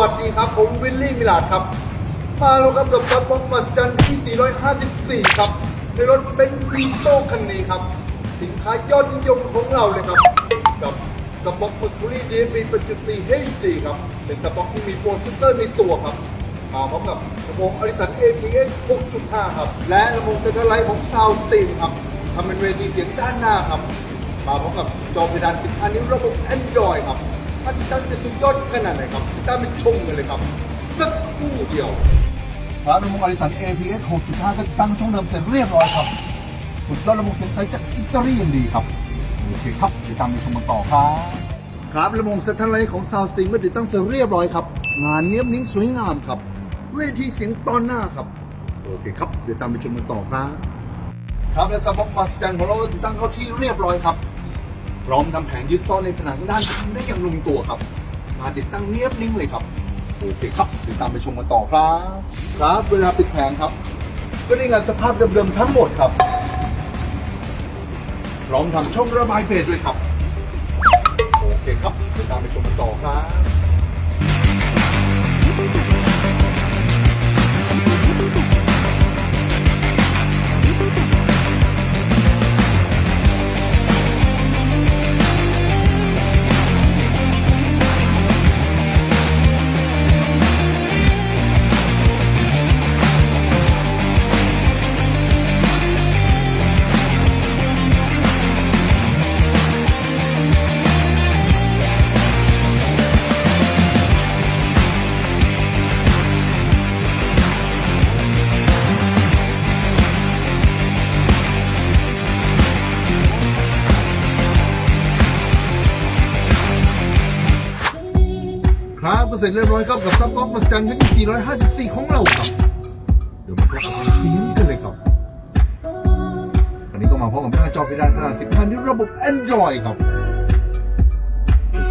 วัสดีครับ ผมวิลลี่มิลาดครับ มาแล้วครับกับซับบ็อกมาจันที่ 454 ครับ ในรถเป็นฟีโต้คันนี้ครับ สินค้ายอดนิยมของเราเลยครับ กับสป็อกมอร์คูรี่ดีฟีเป็นจุด4 HD ครับ เป็นสป็อกที่มีโปรเซสเซอร์ในตัวครับมาพร้อมกับลำโพงอริสัน APS 6.5 ครับ และลำโพงเซนเตอร์ไลท์ของ Sound Steam ครับทำเป็นเวทีเสียงด้านหน้าครับ มาพร้อมกับจอเพดาน15นิ้วระบบ Android ครับ ท่านตั้งจะสุดยอดขนาดไหนครับติดตามไปชมกันเลยครับ สักครู่เดียวครับลำโพงอริสัน APS 6.5 ก็ตั้งช่องเดิมเสร็จเรียบร้อยครับ สุดยอดระบบเสียงใสจากอิตาลีอย่างดีครับ โอเคครับเดี๋ยวตามไปชมกันต่อครับ ครับระบบเซตทันไลท์ของ Sound Sting ก็ติดตั้งเสร็จเรียบร้อยครับ งานเนี้ยบนิ้งสวยงามครับ เวทีเสียงตอนหน้าครับ โอเคครับ เดี๋ยวตามไปชมกันต่อครับ ครับและสป็อกมาสจันของเราก็ติดตั้งเข้าที่เรียบร้อยครับ พร้อมทำแผงยึดซ่อนในผนังด้านข้างได้อย่างลงตัวครับ มาติดตั้งเนียบนิ่งเลยครับ โอเคครับเดี๋ยวตามไปชมกันต่อครับ ครับเวลาปิดแผงครับ ก็ได้งานสภาพเดิมๆทั้งหมดครับ พร้อมทำช่องระบายเบสด้วยครับ โอเคครับเดี๋ยวตามไปชม ครับก็เสร็จเรียบร้อยครับกับซับบ็อกมาจันที่454 ของเราครับ เดี๋ยวมาทดสอบเสียงกันเลยครับคันนี้ก็มาพร้อมกับหน้าจอเพดานขนาด15นิ้วระบบ Android ครับ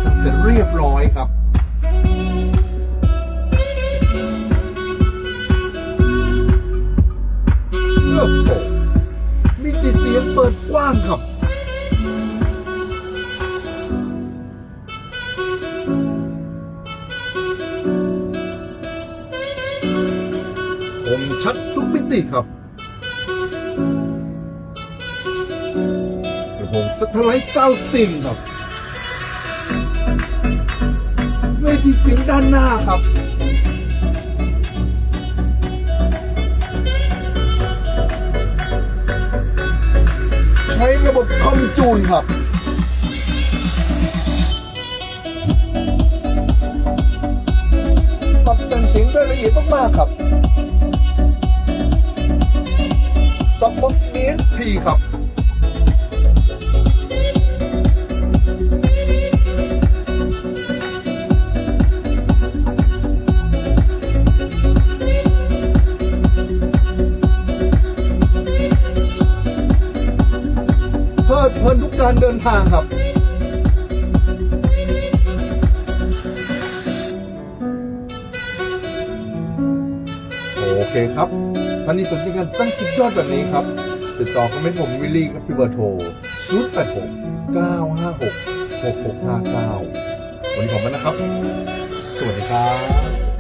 ตั้งเสร็จเรียบร้อยครับโอ้โหมีติดเสียงเปิดกว้างครับ ผมชัดทุกมิติครับกระผมสถาไลท์เก้าสติงครับเวทีเสียงด้านหน้าครับใช้ระบบคอมจูนครับปรับแต่งเสียงได้ละเอียดมากๆครับ ซัมมอน DSP ครับเพลิดเพลินทุกการเดินทางครับ โอเคครับ ท่านนี้สนใจกันตั้งสุดยอดแบบนี้ครับ ติดต่อคอมเมนต์ผมวิลลี่ครับพี่เบอร์โทร0 8 6 9 5 6 6 6 5 9วันนี้ผมกันนะครับ สวัสดีครับ